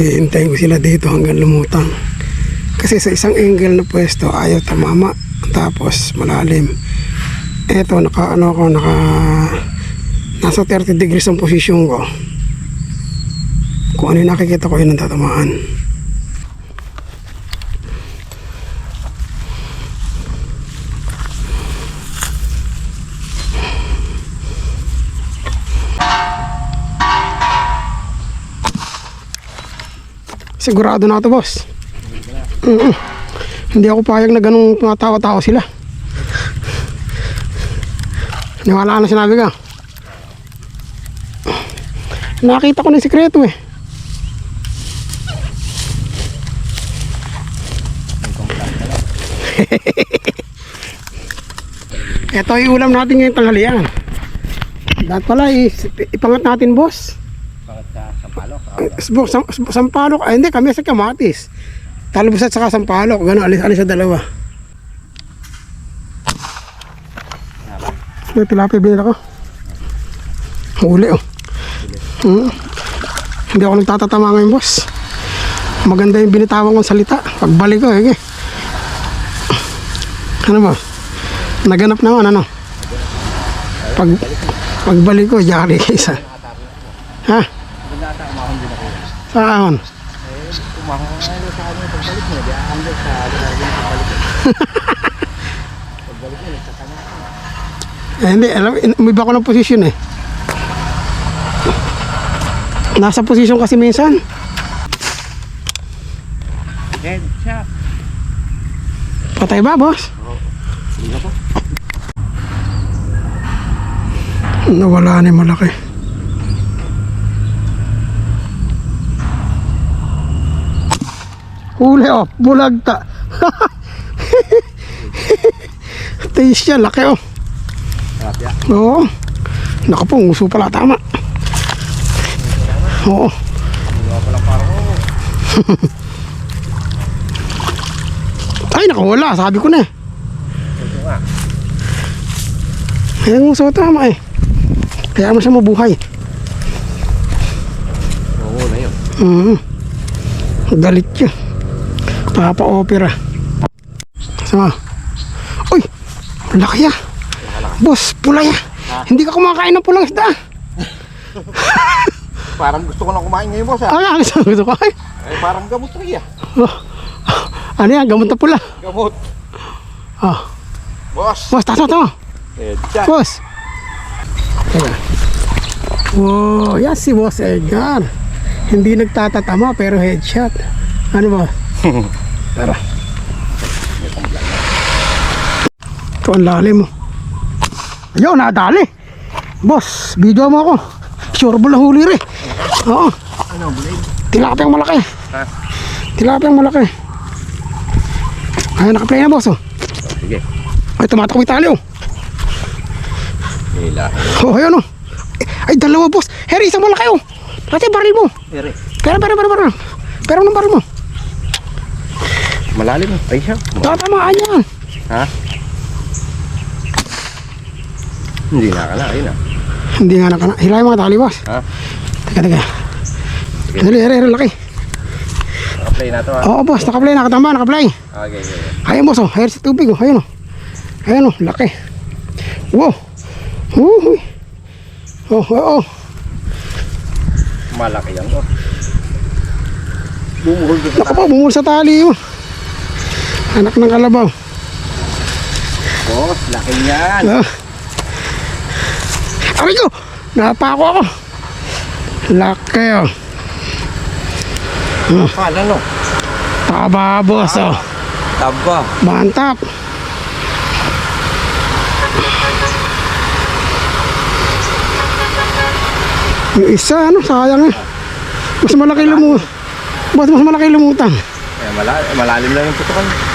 Hihintayin ko sila dito hanggang lumutang. Kasi sa isang angle na pwesto, ayaw tamama. Tapos malalim. Eto, naka ano ako, naka nasa 30 degrees ang posisyon ko. Kung ano yung nakikita ko, yun ang tatamaan. Sigurado na ito, boss. Mm-mm. Hindi ako payag na ganun tumatawa-tawa sila. Niwala na sinabi ka. Nakita ko na yung sikreto eh. Ito yung ulam natin ngayong tanghalian. Dapat pala ipangat natin boss. Sbo, sam, sbo- sampalok. Ay, hindi, kami sa kamatis. Talbos at saka sampalok. Gano'n, alis-alis sa dalawa. May tilapia binila ko. Huli, oh. Hmm. Hindi ako nagtatatama ngayon, boss. Maganda yung binitawan kong salita. Pagbalik ko, eh. Ano ba? Naganap naman, ano? Pag, pagbalik ko, jari isa. Ha? Sa ahon. Eh, hindi, alam, in- umiba ko ng posisyon eh. Nasa posisyon kasi minsan. Headshot. Patay ba, boss? Nawala ni malaki. Huli oh, bulagta. Taste siya, laki oh. Tilapia. Oo. Naku po, uso pala tama. Oo. Oh. Ay, nakawala. Sabi ko na eh. Ito nga. Ayan ang uso tama eh. Kaya mo siya mabuhay. Oo na yun. Mm. Galit yun. Papa-opera. Sama. Uy! Laki ah. Boss, pulay ah. Hindi ka kumakain ng pulang isda. Parang gusto ko na kumain ngayon boss ah. Ay, ang isang gusto ko. Ay, Eh, parang gamot rin ah. oh. Ano yan? Gamot na pula. Gamot. Oh. Boss. Boss, tato to. Headshot. Boss. Teka. Wow, yan si Boss Edgar. Hindi nagtatatama pero headshot. Ano ba? Tara. Ito ang lalim mo. Ayun, nadali. Boss, video mo ako. Sure ball na huli rin. Oo, Ano, blade? tilapiyang malaki. Ha? Tilapiyang malaki. Ay, nakaplay na boss oh. Sige. Ay, tumatakbo yung tali oh. Hila. Oh, ayun oh. Ay, dalawa boss. Harry, isang malaki oh. Pati baril mo. Ere. Pero, pero, pero, pero. Pero ng baril mo. Malalim. Ay siya. Tatamaan yan. Ha? Hindi nakalain ah. Hindi nga nakana. Hilahin mga tali boss. Ha? Teka, teka. Dali, Harry, Harry, laki. Naka-play na to ah. Oo boss, nakaplay, nakatamba, nakaplay. Okay, okay. okay. Ayun boss oh, Harry sa tubig oh. Ayun oh. Ayun oh, laki. Wow. Uy. Oh, oh, oh. Malaki yan oh. Bumuhol doon Naku po, bumul sa tali mo. Anak ng kalabaw. Boss, laki yan. Ah. Aray ko! Napako ako. Laki oh. Paano no? Taba boss oh. Taba. Bantap. Yung isa ano, sayang eh. Mas malaki lumu. Mas mas malaki lumutang. Eh, mala malalim lang yung putukan.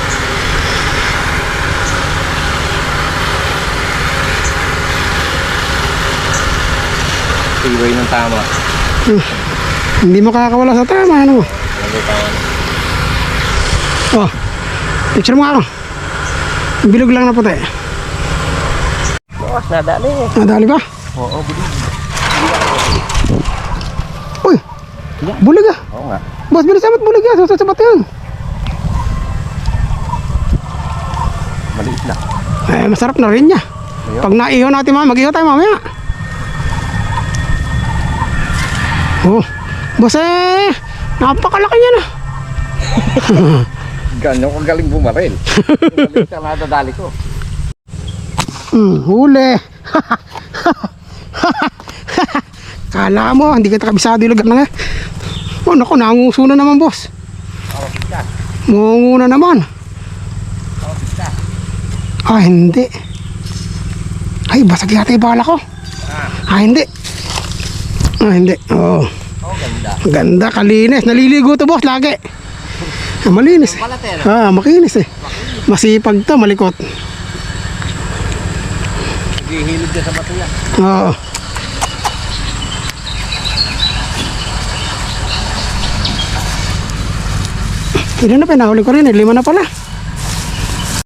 Tibay ng tama. Hindi makakawala sa tama ano. Ano tama? Oh. Picture mo ako. Yung Bilog lang na puti. Boss, nadali eh. Nadali ba? Oo, bilis. Uy. Bulig ah. Oo nga. Boss, bilisan mo't bulig ah. Susot sa bato yan. Maliit na. Eh, masarap na rin niya. Pag naiho natin mamaya, mag-iho tayo mamaya. Oh, boss eh, napakalaki niya na. Ganyan ko galing bumaril. Maliit na nadadali ko. Hmm, huli. Kala mo, hindi kita kabisado yung lugar na nga. Oh, naku, nanguso na naman, boss. Pita. Munguna naman. Ah, hindi. Ay, basag yata yung bala ko. Ah, hindi. Ah, hindi. Oo. Oo, ganda. Ganda, kalinis. Naliligo to, boss, lagi. Ah, malinis. Pala tayo. Ah, makinis eh. Masipag to, malikot. Naghihilid din sa bato yan. Oo. Ilan na pinahuli ko rin eh? Lima na pala.